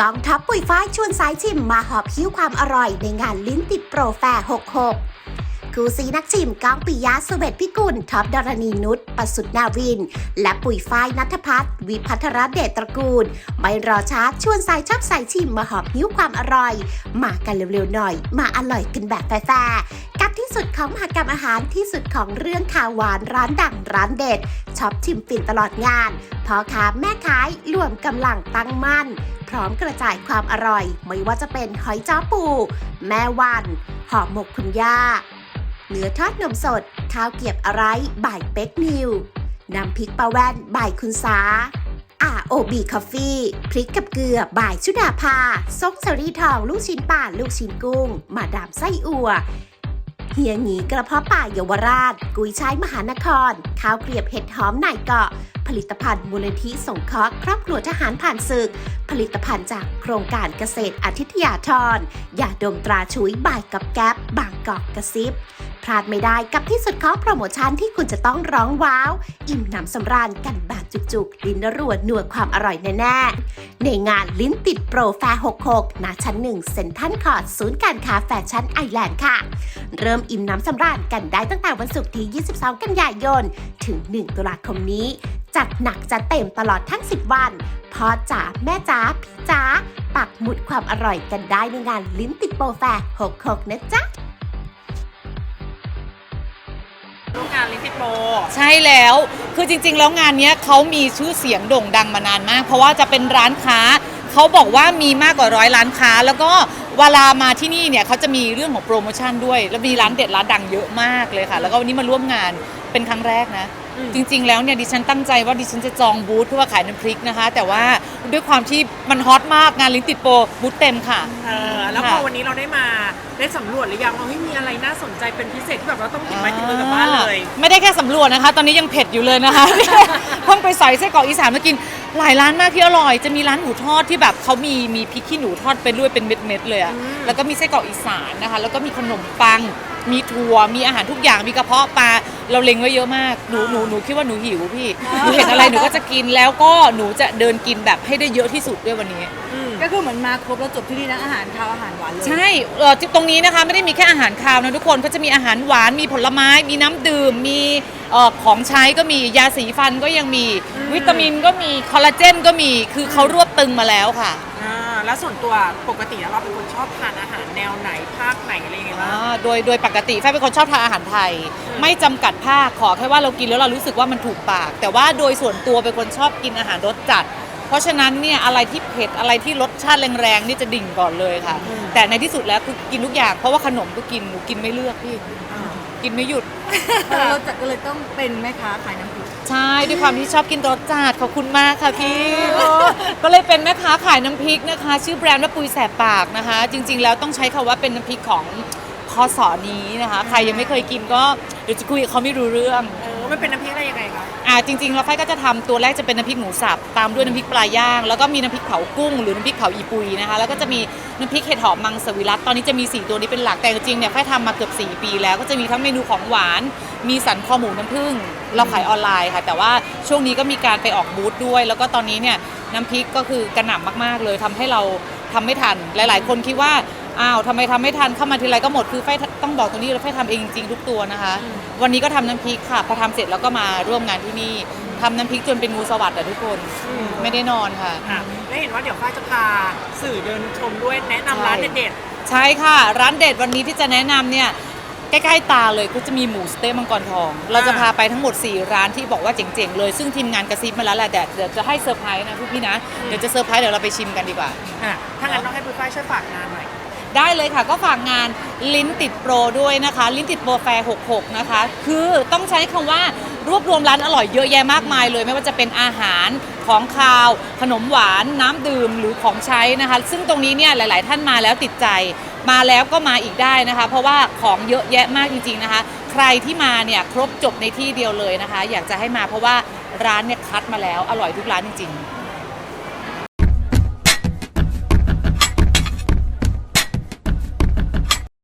กองทัพปุ๋ยฝ้ายชวนสายชิมมาหอบหิ้วความอร่อยในงานลิ้นติดโปรแฟร์66คูซีนักชิมก้องปิยะสเวทพิกุลท็อปดารณีนุชประสุทธนาวิน และปุ๋ยฝ้ายนัทพัฒน์วิพัทรเดชตระกูล ไม่รอช้าชวนสายชอบสายชิมมาหอบหิ้วความอร่อย มากันเร็วๆหน่อย มาอร่อยกันแบบแฟร์ ที่สุดของมหากรรมอาหารที่สุดของเรื่องข่าวหวานร้านดังร้านเด็ดช็อปชิมฟินตลอดงานพ่อค้าแม่ขายรวมกำลังตั้งมั่น พร้อมกระจายความอร่อย ไม่ว่าจะเป็นหอยจ้อปู แม่วันห่อหมกคุณย่าเนื้อทอดนมสด ข้าวเกียบอะไรบ่ายเป็กนิวน้ำพริกปลาแว่นบ่ายคุณสา ROB Coffee พริกกับเกลือ บ่ายชุดาภาซกเชอรี่ทอง ลูกชิ้นป่าลูกชิ้นกุ้ง มาดามไส้อั่ว เฮียหงีกระเพาะป่าเยาวราช กุยช่ายมหานคร ข้าวเกลียบเห็ดหอมนายเกาะ ผลิตภัณฑ์มูลนิธิสงเคราะห์ครอบครัวทหารผ่านศึก ผลิตภัณฑ์จากโครงการเกษตรอาทิตยาธรยาดมตราชุยบ่ายกับแก๊บบางกอกกระซิบ ลาดไม่ได้กับที่สุดของโปรโมชั่นที่คุณจะต้องร้องว้าว อิ่มหนำสำราญกันแบบจุกๆ ลิ้นรัวนัวความอร่อยแน่ๆ ในงานลิ้นติดโปรแฟร์66ณชั้นหนึ่งเซ็นทรัลคอร์ดศูนย์การค้าแฟชั่นไอแลนด์ค่ะ เริ่มอิ่มน้ำสำราญกันได้ตั้งแต่วันศุกร์ที่ 22 กันยายน ถึง 1 ตุลาคมนี้ จัดหนักจัดเต็มตลอดทั้ง 10 วันพ่อจ๋าแม่จ๋าพี่จ๋าปักหมุดความอร่อยกันได้ในงานลิ้นติดโปรแฟร์66นะจ๊ะานลิซิโปใช่แล้วคือจริง ๆ แล้วงานเนี้ยเขามีชื่อเสียงโด่งดังมานานมาก เพราะว่าจะเป็นร้านค้าเขาบอกว่ามีมากกว่าร้อยร้านค้า แล้วก็เวลามาที่นี่เนี่ยเขาจะมีเรื่องของโปรโมชั่นด้วย แล้วมีร้านเด็ดร้านดังเยอะมากเลยค่ะ แล้วก็วันนี้มาร่วมงานเป็นครั้งแรกนะ จริง ๆ แล้วเนี่ยดิฉันตั้งใจว่าดิฉันจะจองบูธเพื่อว่าขายน้ำพริกนะคะ แต่ว่าด้วยความที่มันฮอตมากงานลิ้นติดโปรบูธเต็มค่ะ เออแล้วพอค่ะ วันนี้เราได้มาได้สำรวจหรือยังว่าเฮ้ยมีอะไรน่าสนใจเป็นพิเศษที่แบบเราต้องติดไม้ติดมือกลับบ้านเลย ไม่ได้แค่สำรวจนะคะ ตอนนี้ยังเผ็ดอยู่เลยนะคะ เพิ่งไปใส่ไส้กรอกอีสานมากิน หลายร้านมากที่อร่อย จะมีร้านหมูทอดที่แบบเขามีมีพริกขี้หนูทอดเป็นด้วยเป็นเม็ดๆเลยอะอืมแล้วก็มีไส้กรอกอีสานนะคะ แล้วก็มีขนมปัง มีถั่ว มีอาหารทุกอย่าง มีกระเพาะปลา เราเล็งไว้เยอะมาก หนูหนูหนูคิดว่าหนูหิวพี่ หนูเห็นอะไรหนูก็จะกินแล้วก็หนูจะเดินกินแบบให้ได้เยอะที่สุดด้วยวันนี้อืมก็คือเหมือนมาครบแล้วจบที่นี่นะอาหารคาวอาหารหวานเลยใช่เอ่อตรงนี้นะคะไม่ได้มีแค่อาหารคาวนะทุกคนก็จะมีอาหารหวานมีผลไม้ มีน้ำดื่ม มีเอ่อของใช้ก็มียาสีฟันก็ยังมีอืมวิตามินก็มีคอลลาเจนก็มีคือเขารวบตึงมาแล้วค่ะ อ่า แล้วส่วนตัวปกติแล้วเราเป็นคนชอบทานอาหารแนวไหนภาคไหนอะไรยังไงบ้าง อ่าโดยโดยปกติแฟนเป็นคนชอบทานอาหารไทยไม่จำกัดภาคขอแค่ว่าเรากินแล้วเรารู้สึกว่ามันถูกปาก แต่ว่าโดยส่วนตัวเป็นคนชอบกินอาหารรสจัด เพราะฉะนั้นเนี่ยอะไรที่เผ็ดอะไรที่รสชาติแรงๆนี่จะดิ่งก่อนเลยค่ะอืมแต่ในที่สุดแล้วคือกินทุกอย่างเพราะว่าขนมก็กินหนูกินไม่เลือกพี่อ่ากินไม่หยุด เออเราจะก็เลยต้องเป็นแม่ค้าขายน้ำพริก ใช่ด้วยความที่ชอบกินรสจัดขอบคุณมากค่ะพี่โอ้ก็เลยเป็นแม่ค้าขายน้ำพริกนะคะ ชื่อแบรนด์ว่าปุยแสบปากนะคะ จริง ๆ แล้วต้องใช้คำว่าเป็นน้ำพริกของคอสอนี้นะคะ ใครยังไม่เคยกินก็เดี๋ยวจะคุยกับเขาไม่รู้เรื่องเออ มันเป็นน้ำพริกอะไรยังไงคะอ่าจริงๆแล้วไฟก็จะทำตัวแรกจะเป็นน้ำพริกหมูสับตามด้วยน้ำพริกปลาย่าง แล้วก็มีน้ำพริกเผากุ้ง หรือน้ำพริกเผาอีปุยนะคะแล้วก็จะมีน้ำพริกเห็ดหอมมังสวิรัตตอนนี้จะมี 4 ตัวนี้เป็นหลักแต่จริงๆเนี่ยไฟทำมาเกือบ 4 ปีแล้วก็จะมีทั้งเมนูของหวาน มีสันคอหมูน้ำผึ้งเราขายออนไลน์ค่ะ แต่ว่าช่วงนี้ก็มีการไปออกบูธด้วย แล้วก็ตอนนี้เนี่ยน้ำพริกก็คือกระหน่ำมากๆเลยทำให้เราทำไม่ทันหลาย ๆ คนคิดว่า อ้าวทำไมทำไม่ทันเข้ามาทีไรก็หมดคือไฟต้องบอกตรงนี้เลยไฟทำเองจริงๆทุกตัวนะคะ วันนี้ก็ทำน้ำพริกค่ะพอทำเสร็จแล้วก็มาร่วมงานที่นี่ทำน้ำพริกจนเป็นงูสวัสดิ์อะทุกคน อืม ไม่ได้นอนค่ะ อะแล้วเห็นว่าเดี๋ยวฝ้ายจะพาสื่อเดินชมด้วยแนะนำร้านใช่เด็ดใช่ค่ะ ร้านเด็ดวันนี้ที่จะแนะนำเนี่ยใกล้ๆตาเลยก็จะมีหมูสะเต๊ะมังกรทอง เราจะพาไปทั้งหมด 4 ร้านที่บอกว่าเจ๋งๆเลย ซึ่งทีมงานกระซิบมาแล้วแหละแต่เดี๋ยวจะให้เซอร์ไพรส์นะพวกพี่นะ เดี๋ยวจะเซอร์ไพรส์เดี๋ยวเราไปชิมกันดีกว่า ๆอะถ้างั้นต้องให้ปุ้ยฝ้ายช่วยฝากงานหน่อย ได้เลยค่ะ ก็ฝากงานลิ้นติดโปรด้วยนะคะ ลิ้นติดโปรแฟร์66 นะคะ คือต้องใช้คำว่ารวบรวมร้านอร่อยเยอะแยะมากมายเลย ไม่ว่าจะเป็นอาหารของคาว ขนมหวาน น้ำดื่มหรือของใช้นะคะ ซึ่งตรงนี้เนี่ยหลาย ๆ ท่านมาแล้วติดใจ มาแล้วก็มาอีกได้นะคะ เพราะว่าของเยอะแยะมากจริง ๆ นะคะ ใครที่มาเนี่ยครบจบในที่เดียวเลยนะคะ อยากจะให้มาเพราะว่าร้านเนี่ยคัดมาแล้วอร่อยทุกร้านจริง ๆ